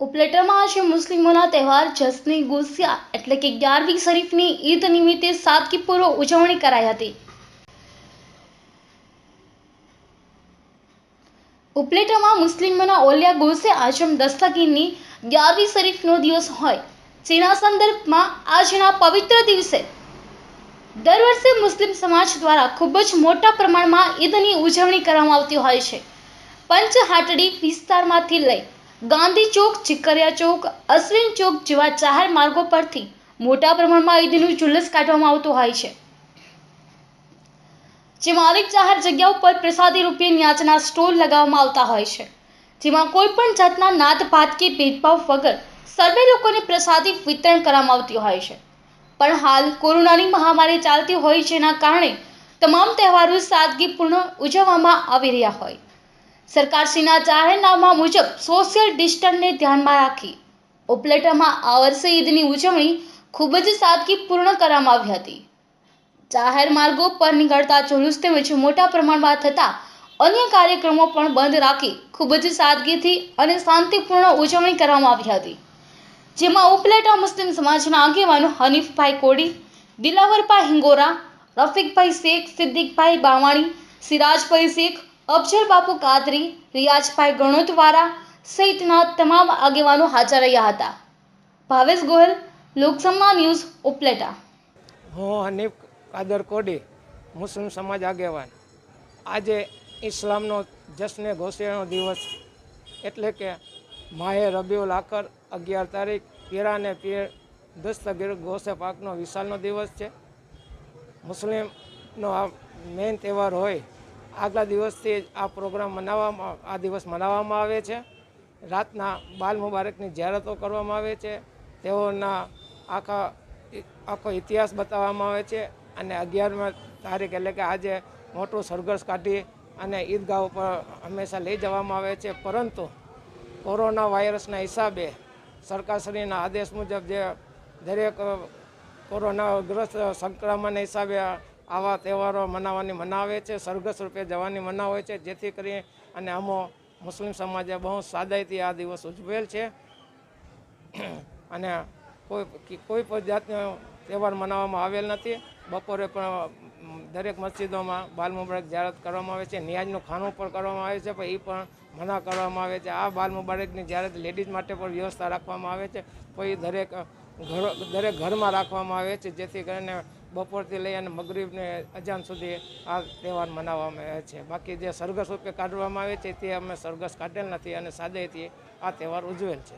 ઉપલેટામાં આજે મુસ્લિમોના તહેવાર જશ્ની ગુસ્યા એટલે કે ગ્યારવી શરીફની ઈદ નિમિત્તે સાદગીપૂર્વક ઉજવણી કરાઈ હતી. ઉપલેટામાં મુસ્લિમોના ઓલિયા ગોસે આઝમ દસ્તગીરની ગ્યારવી શરીફનો દિવસ હોય. જેના સંદર્ભમાં આજના પવિત્ર દિવસે દર વર્ષે મુસ્લિમ સમાજ દ્વારા ખૂબ જ મોટા પ્રમાણમાં ઈદની ઉજવણી કરવામાં આવતી હોય છે. પંચહાટડી વિસ્તારમાંથી લઈ ગાંધી ચોક ચિકરિયા ચોક, અશ્વિન ચોક જેવા જાહેર માર્ગો પરથી મોટા પ્રમાણમાં ઈદનું જુલ્લસ કાઢવામાં આવતું હોય છે. જેમાં અનેક જાહેર જગ્યાઓ પર પ્રસાદી રૂપે ન્યાચના સ્ટોલ લગાવવામાં આવતા હોય છે. જેમાં કોઈ પણ જાતના નાત ભાત કે ભેદભાવ વગર સર્વે લોકોને પ્રસાદી વિતરણ કરવામાં આવતી હોય છે. પણ હાલ કોરોનાની મહામારી ચાલતી હોય જેના કારણે તમામ તહેવારો સાદગીપૂર્ણ ઉજવવામાં આવી રહ્યા હોય. સરકારશ્રીના જાહેરનામા મુજબ સોશિયલ ડિસ્ટન્સને ધ્યાનમાં રાખી ઉપલેટામાં આ વર્ષે ઈદની ઉજવણી ખૂબ જ સાદગીપૂર્ણ કરવામાં આવી હતી. જાહેર માર્ગો પર નીકળતા જુલુસ તેમજ મોટા પ્રમાણમાં થતા અન્ય કાર્યક્રમો પણ બંધ રાખી ખૂબ જ સાદગીથી અને શાંતિપૂર્ણ ઉજવણી કરવામાં આવી હતી. જેમાં ઉપલેટા મુસ્લિમ સમાજના આગેવાનો હનીફભાઈ કોડી દિલાવરભાઈ હિંગોરા, રફીકભાઈ શેખ, સિદ્દીકભાઈ બાવાણી, સિરાજભાઈ શેખ અફજલ બાપુ કાદરી, રિયાજભાઈ ગણોતવારા સહિતના તમામ આગેવાનો હાજર રહ્યા હતા. ભાવેશ ગોયલ લોકસમા ન્યૂઝ, ઉપલેટા. હું હનીફ કાદર કોડી, મુસ્લિમ સમાજ આગેવાન. આજે ઇસ્લામનો જશ્ને ગોસેનો દિવસ એટલે કે માહે રબીઉલ આખર અગિયાર તારીખ પીરાને પીર દસ્તગીર ગોસે પાકનો વિશાલનો દિવસ છે. મુસ્લિમનો આ મેઇન તહેવાર હોય આગલા દિવસથી આ પ્રોગ્રામ મનાવવામાં આ દિવસ મનાવવામાં આવે છે. રાતના બાલ મુબારકની જાહેરાતો કરવામાં આવે છે. તેઓના આખા આખો ઇતિહાસ બતાવવામાં આવે છે અને અગિયારમી તારીખ એટલે કે આજે મોટું સરઘસ કાઢી અને ઈદગાહ ઉપર હંમેશા લઈ જવામાં આવે છે. પરંતુ કોરોના વાયરસના હિસાબે સરકારશ્રીના આદેશ મુજબ જે દરેક કોરોનાગ્રસ્ત સંક્રમણના હિસાબે આવા તહેવારો મનાવવાની મનાવે છે સરઘસ રૂપે જવાની મના હોય છે. જેથી કરી અને અમો મુસ્લિમ સમાજે બહુ સાદાઈથી આ દિવસ ઉજવેલ છે. અને કોઈ કોઈ પણ જાતનો તહેવાર મનાવવામાં આવેલ નથી. બપોરે પણ દરેક મસ્જિદોમાં બાલ મુબારક જાહેરાત કરવામાં આવે છે. નિયાજનું ખાનું પણ કરવામાં આવે છે, પણ એ પણ મના કરવામાં આવે છે. આ બાલ મુબારકની જાહેરાત લેડીઝ માટે પણ વ્યવસ્થા રાખવામાં આવે છે. કોઈ દરેક ઘર, દરેક ઘરમાં રાખવામાં આવે છે. જેથી કરીને બપોરથી લઈ અને મગરીબને અજાન સુધી આ તહેવાર મનાવવામાં આવે છે. બાકી જે સરઘસ રૂપે કાઢવામાં આવે છે તે અમે સરઘસ કાઢેલ નથી અને સાદેથી આ તહેવાર ઉજવેલ છે.